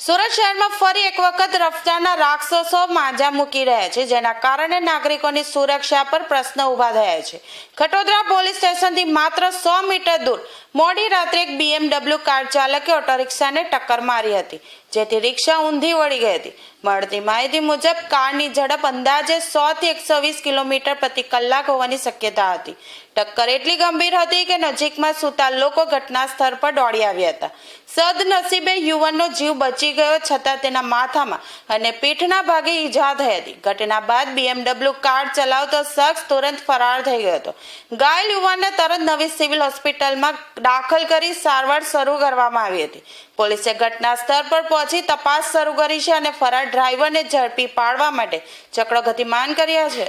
સુરત શહેરમાં ફરી એક વખત રફતારના રાક્ષસો માંજા મૂકી રહ્યા છે, જેના કારણે નાગરિકોની સુરક્ષા પર પ્રશ્ન ઊભા થયા છે. ખટોદરા પોલીસ સ્ટેશનથી માત્ર સો મીટર દૂર મોડી રાત્રે એક બીએમડબલ્યુ કાર ચાલકે ઓટો રિક્ષાને ટક્કર મારી હતી, જેથી રિક્ષા ઊંધી વળી ગઈ હતી. મળતી માહિતી મુજબ, કારની ઝડપ અંદાજે સો થી એકસો વીસ કિલોમીટર પ્રતિ કલાક હોવાની શક્યતા હતી. ટક્કર એટલી ગંભીર હતી કે નજીકમાં સૂતા લોકો ઘટના સ્થળ પર દોડી આવ્યા હતા. સદનસીબે યુવાનનો જીવ બચી ગયો છતાં તેના માથામાં અને પીઠના ભાગે ઈજા થઈ હતી. ઘટના બાદ બીએમડબલ્યુ કાર ચલાવતો શખ્સ તુરંત ફરાર થઈ ગયો હતો. ઘાયલ યુવાનને તરત નવી સિવિલ હોસ્પિટલમાં દાખલ કરી સારવાર શરૂ કરવામાં આવી હતી. પોલીસે ઘટના સ્થળ પર પહોંચી તપાસ શરૂ કરી છે અને ફરાર ડ્રાઈવરને ઝડપી પાડવા માટે ચક્રો ગતિમાન કર્યા છે.